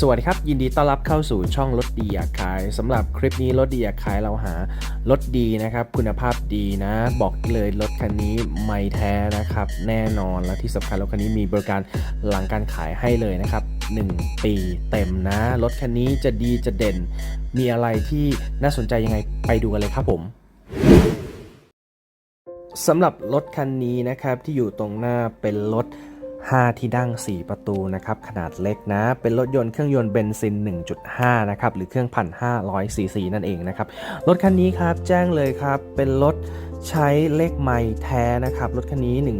สวัสดีครับ ยินดีต้อนรับเข้าสู่ช่องรถดีอยากขายสำหรับคลิปนี้รถดีอยากขายเราหารถดีนะครับ คุณภาพดีนะ บอกเลยรถคันนี้ไม่แท้นะครับ แน่นอนและที่สำคัญรถคันนี้มีบริการหลังการขายให้เลยนะครับ 1 ปีเต็มนะ รถคันนี้จะดีจะเด่น มีอะไรที่น่าสนใจยังไงไปดูกันเลยครับผมสำหรับรถคันนี้นะครับที่อยู่ตรงหน้าเป็นรถ 5 ที่นั่ง4 ประตูนะครับขนาดเล็กนะ เป็นรถยนต์เครื่องยนต์เบนซิน 1.5 นะครับหรือเครื่องพัน500ซีซีนั่นเองนะครับ รถคันนี้ครับแจ้งเลยครับ เป็นรถใช้เลขไม่แท้นะครับ รถคันนี้ 1 9 0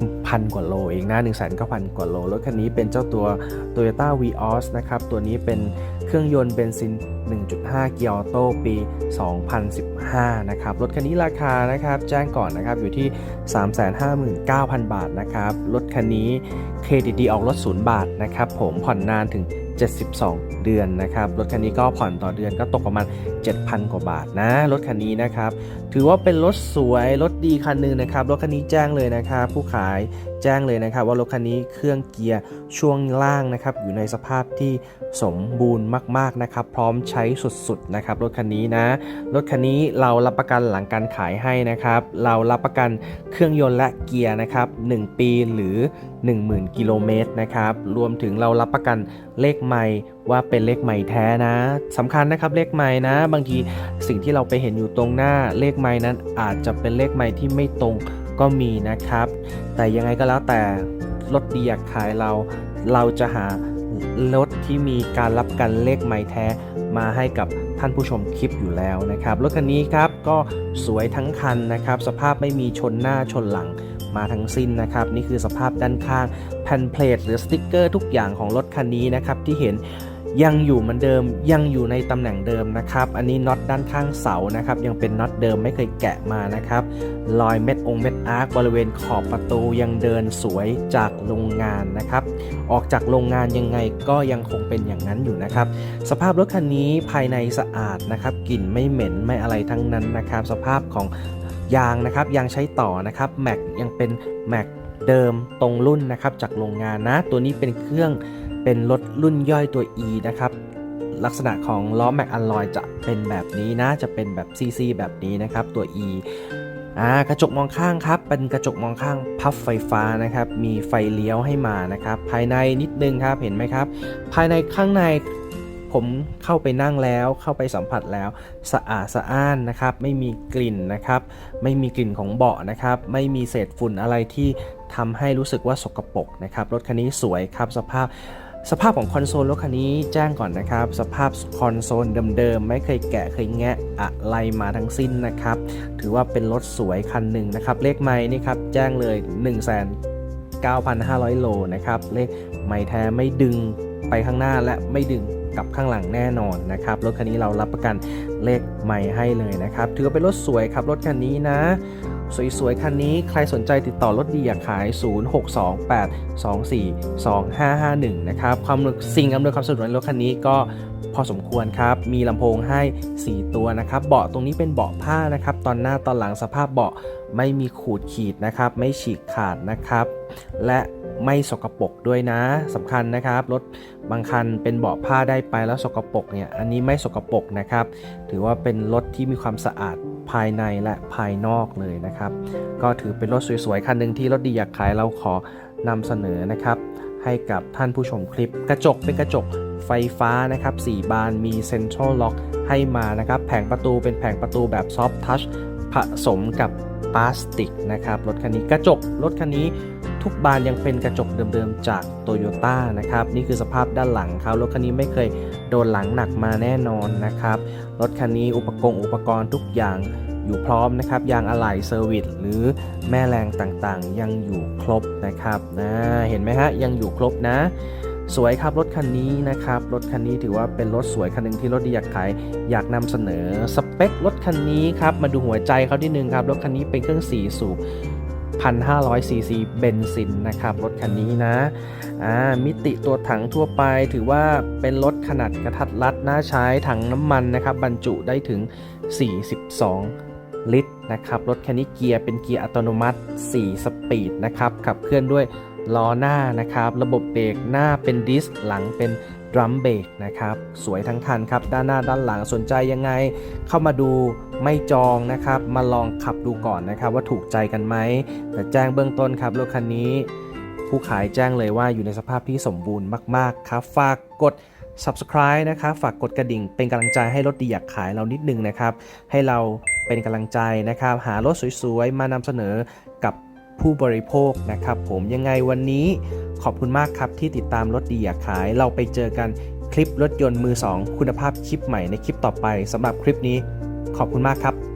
0 0กว่าโลเองนะ1 9 0 0 0 กว่าโล รถคันนี้เป็นเจ้าตัว Toyota Vios นะครับ ตัวนี้เป็น เครื่องยนต์เบนซิน 1.5 เกียร์ออโต้ปี 2015 นะครับ รถคันนี้ราคานะครับ แจ้งก่อนนะครับอยู่ที่ 359,000 บาทนะครับ รถคันนี้เครดิตดีออกรถ 0 บาทนะครับ ผมผ่อนนานถึง 72 เดือนนะครับ รถคันนี้ก็ผ่อนต่อเดือนก็ตกประมาณ 7,000 กว่าบาทนะ รถคันนี้นะครับ ถือว่าเป็นรถสวย รถดีคันหนึ่งนะครับ รถคันนี้แจ้งเลยนะครับ ผู้ขายแจ้งเลยนะครับ ว่ารถคันนี้เครื่องเกียร์ช่วงล่างนะครับอยู่ในสภาพที่สมบูรณ์มากๆนะครับ พร้อมใช้สุดๆนะครับรถคันนี้นะ รถคันนี้เรารับประกันหลังการขายให้นะครับ เรารับประกันเครื่องยนต์และเกียร์นะครับ1ปีหรือ 10,000 กิโลเมตรนะครับรวมถึงเรารับประกันเลขไม่ว่าเป็นเลขไม่แท้นะสำคัญนะครับเลขไม่นะ บางทีสิ่งที่เราไปเห็นอยู่ตรงหน้าเลขไม่นั้นอาจจะเป็นเลขไม่ที่ไม่ตรง ก็มีนะครับ แต่ยังไงก็แล้วแต่รถดีอยากขายเรา เราจะหารถที่มีการรับกันเลขไม่แท้มาให้กับท่านผู้ชมคลิปอยู่แล้วนะครับรถคันนี้ครับก็สวยทั้งคันนะครับ สภาพไม่มีชนหน้าชนหลังมาทั้งสิ้นนะครับ นี่คือสภาพด้านข้างแผ่นเพลทหรือสติกเกอร์ทุกอย่างของรถคันนี้นะครับที่เห็น ยังอยู่เหมือนเดิมยังอยู่ในตำแหน่งเดิมนะครับ อันนี้น็อตด้านข้างเสานะครับยังเป็นน็อตเดิมไม่เคยแกะมานะครับรอยเม็ดองเม็ดอาร์คบริเวณขอบประตูยังเดินสวยจากโรงงานนะครับ ออกจากโรงงานยังไงก็ยังคงเป็นอย่างนั้นอยู่นะครับ สภาพรถคันนี้ภายในสะอาดนะครับกลิ่นไม่เหม็นไม่อะไรทั้งนั้นนะครับ สภาพของยางนะครับยางใช้ต่อนะครับแม็กยังเป็นแม็กเดิมตรงรุ่นนะครับจากโรงงานนะ ตัวนี้เป็นเครื่อง เป็นรถรุ่นย่อยตัว E นะครับ ลักษณะของล้อแม็กอัลลอยจะเป็นแบบนี้นะ จะเป็นแบบ CC แบบนี้นะครับตัว E อ่ากระจกมองข้างครับ เป็นกระจกมองข้างพับไฟฟ้านะครับ มีไฟเลี้ยวให้มานะครับ ภายในนิดนึงครับเห็นไหมครับ ภายในข้างในผมเข้าไปนั่งแล้วเข้าไปสัมผัสแล้วสะอาดสะอ้านนะครับ ไม่มีกลิ่นนะครับ ไม่มีกลิ่นของเบาะนะครับ ไม่มีเศษฝุ่นอะไรที่ทำให้รู้สึกว่าสกปรกนะครับ รถคันนี้สวยครับสภาพ สภาพของคอนโซลรถคันนี้แจ้งก่อนนะครับ สภาพคอนโซลเดิมๆ ไม่เคยแกะเคยแงะอะไรมาทั้งสิ้นนะครับ ถือว่าเป็นรถสวยคันหนึ่งนะครับ เลขไม้นี่ครับแจ้งเลย 1 9 5 0 0 โลนะครับ เลขไม้แท้ไม่ดึงไปข้างหน้าและไม่ดึง กับข้างหลังแน่นอนนะครับรถคันนี้เรารับประกันเลขไม้ให้เลยนะครับถือว่าเป็นรถสวยครับรถคันนี้นะสวยๆ คันนี้ใครสนใจติดต่อรถดีอยากขาย 0628242551 นะครับความสิ่งอำนวยความสะดวกในรถคันนี้ก็พอสมควรครับ มีลำโพงให้ 4 ตัวนะครับ เบาะตรงนี้เป็นเบาะผ้านะครับ ตอนหน้าตอนหลังสภาพเบาะไม่มีขูดขีดนะครับ ไม่ฉีกขาดนะครับ และ ไม่สกปรกด้วยนะสำคัญนะครับ รถบางคันเป็นเบาะผ้าได้ไปแล้วสกปรกเนี่ยอันนี้ไม่สกปรกนะครับ ถือว่าเป็นรถที่มีความสะอาดภายในและภายนอกเลยนะครับ ก็ถือเป็นรถสวยๆคันหนึ่งที่รถดีอยากขายเราขอนำเสนอนะครับ ให้กับท่านผู้ชมคลิป กระจกเป็นกระจกไฟฟ้านะครับ 4 บานมีเซ็นทรัลล็อกให้มานะครับ แผงประตูเป็นแผงประตูแบบซอฟท์ทัชผสมกับพลาสติกนะครับ รถคันนี้กระจกรถคันนี้ ทุกบานยังเป็นกระจกเดิมๆจากโตโยต้านะครับ นี่คือสภาพด้านหลังเขารถคันนี้ไม่เคยโดนหลังหนักมาแน่นอนนะครับ รถคันนี้อุปกรณ์อุปกรณ์ทุกอย่างอยู่พร้อมนะครับ ยางอะไหล่เซอร์วิสหรือแม่แรงต่างๆ ยังอยู่ครบนะครับนะเห็นไหมฮะ ยังอยู่ครบนะ สวยครับรถคันนี้นะครับ รถคันนี้ถือว่าเป็นรถสวยคันหนึ่งที่รถดีอยากขายอยากนำเสนอสเปครถคันนี้ครับมาดูหัวใจเขาที่หนึ่งครับรถคันนี้เป็นเครื่อง4สูบ 1,500 ซีซีเบนซินนะครับ รถคันนี้นะมิติตัวถังทั่วไปถือว่าเป็นรถขนาดกระทัดรัดน่าใช้ถังน้ำมันนะครับ บรรจุได้ถึง 42 ลิตรนะครับ รถคันนี้เกียร์เป็นเกียร์อัตโนมัติ 4 สปีดนะครับขับเคลื่อนด้วยล้อหน้านะครับ ระบบเบรกหน้าเป็นดิสก์หลังเป็น ดรัมเบรกนะครับ สวยทั้งคันครับ ด้านหน้าด้านหลังสนใจยังไง เข้ามาดูไม่จองนะครับ มาลองขับดูก่อนนะครับ ว่าถูกใจกันไหม แต่แจ้งเบื้องต้นครับรถคันนี้ ผู้ขายแจ้งเลยว่าอยู่ในสภาพที่สมบูรณ์มาก ๆ ครับ ฝากกด subscribe นะครับ ฝากกดกระดิ่ง เป็นกำลังใจให้รถดีอยากขายเรานิดนึงนะครับ ให้เราเป็นกำลังใจนะครับ หารถสวยๆ มานำเสนอกับ ผู้บริโภคนะครับผมยังไงวันนี้ขอบคุณมากครับที่ติดตามรถดีอยากขาย เราไปเจอกันคลิปรถยนต์มือ 2 คุณภาพคลิปใหม่ในคลิปต่อไปสำหรับคลิปนี้ ขอบคุณมากครับ